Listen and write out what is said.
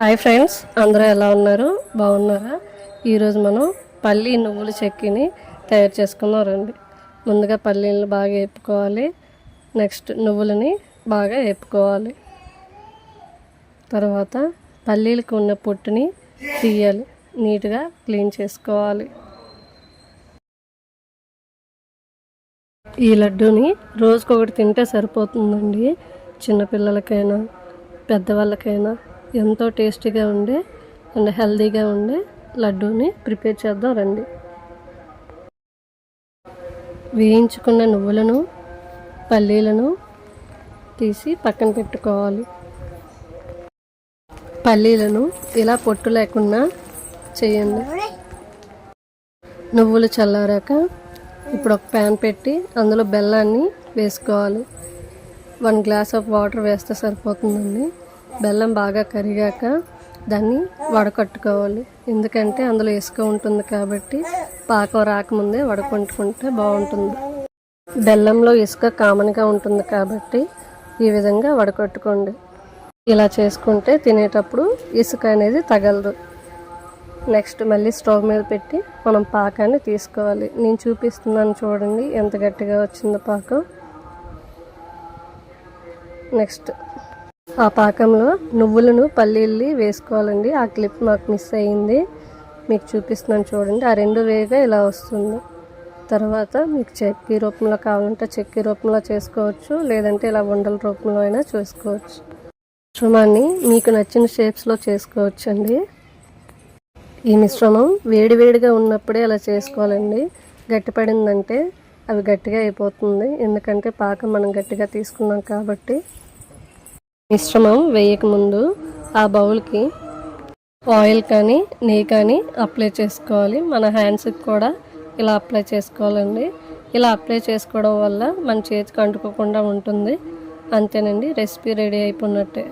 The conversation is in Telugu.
హాయ్ ఫ్రెండ్స్ అందరూ ఎలా ఉన్నారు? బాగున్నారా? ఈరోజు మనం పల్లి నువ్వుల చెక్కిని తయారు చేసుకుందాం రండి. ముందుగా పల్లీలు బాగా వేపుకోవాలి. నెక్స్ట్ నువ్వులని బాగా వేపుకోవాలి. తర్వాత పల్లీలకు ఉన్న పొట్టుని తీయాలి. నీట్గా క్లీన్ చేసుకోవాలి. ఈ లడ్డూని రోజుకొకటి తింటే సరిపోతుందండి. చిన్నపిల్లలకైనా పెద్దవాళ్ళకైనా. ఎంతో టేస్టీగా ఉండే అండ్ హెల్దీగా ఉండే లడ్డూని ప్రిపేర్ చేద్దాం రండి. వేయించుకున్న నువ్వులను పల్లీలను తీసి పక్కన పెట్టుకోవాలి. పల్లీలను ఇలా పొట్టు లేకుండా చేయండి. నువ్వులు చల్లారాక ఇప్పుడు ఒక ప్యాన్ పెట్టి అందులో బెల్లాన్ని వేసుకోవాలి. వన్ గ్లాస్ ఆఫ్ వాటర్ వేస్తే సరిపోతుందండి. బెల్లం బాగా కరిగాక దాన్ని వడకట్టుకోవాలి. ఎందుకంటే అందులో ఇసుక ఉంటుంది కాబట్టి పాకం రాకముందే వడకొట్టుకుంటే బాగుంటుంది. బెల్లంలో ఇసుక కామన్గా ఉంటుంది కాబట్టి ఈ విధంగా వడకట్టుకోండి. ఇలా చేసుకుంటే తినేటప్పుడు ఇసుక అనేది తగలదు. నెక్స్ట్ మళ్ళీ స్టవ్ మీద పెట్టి మనం పాకాన్ని తీసుకోవాలి. నేను చూపిస్తున్నాను చూడండి ఎంత గట్టిగా వచ్చిందో పాకం. నెక్స్ట్ ఆ పాకంలో నువ్వులను పల్లీల్ని వేసుకోవాలండి. ఆ క్లిప్ మాకు మిస్ అయ్యింది. మీకు చూపిస్తున్నాను చూడండి. ఆ రెండు వేగా ఇలా వస్తుంది. తర్వాత మీకు చెక్కి రూపంలో కావాలంటే చెక్కి రూపంలో చేసుకోవచ్చు. లేదంటే ఇలా ఉండల రూపంలో అయినా చేసుకోవచ్చు. మిశ్రమాన్ని మీకు నచ్చిన షేప్స్లో చేసుకోవచ్చు అండి ఈ మిశ్రమం వేడివేడిగా ఉన్నప్పుడే అలా చేసుకోవాలండి. గట్టిపడిందంటే అవి గట్టిగా అయిపోతుంది. ఎందుకంటే పాకం మనం గట్టిగా తీసుకున్నాం కాబట్టి మిశ్రమం వేయకముందు ఆ బౌల్కి ఆయిల్ కానీ నెయ్యి కానీ అప్లై చేసుకోవాలి. మన హ్యాండ్స్కి కూడా ఇలా అప్లై చేసుకోవాలండి. ఇలా అప్లై చేసుకోవడం వల్ల మన చేతికి అంటుకోకుండా ఉంటుంది. అంతేనండి రెసిపీ రెడీ అయిపోయినట్టే.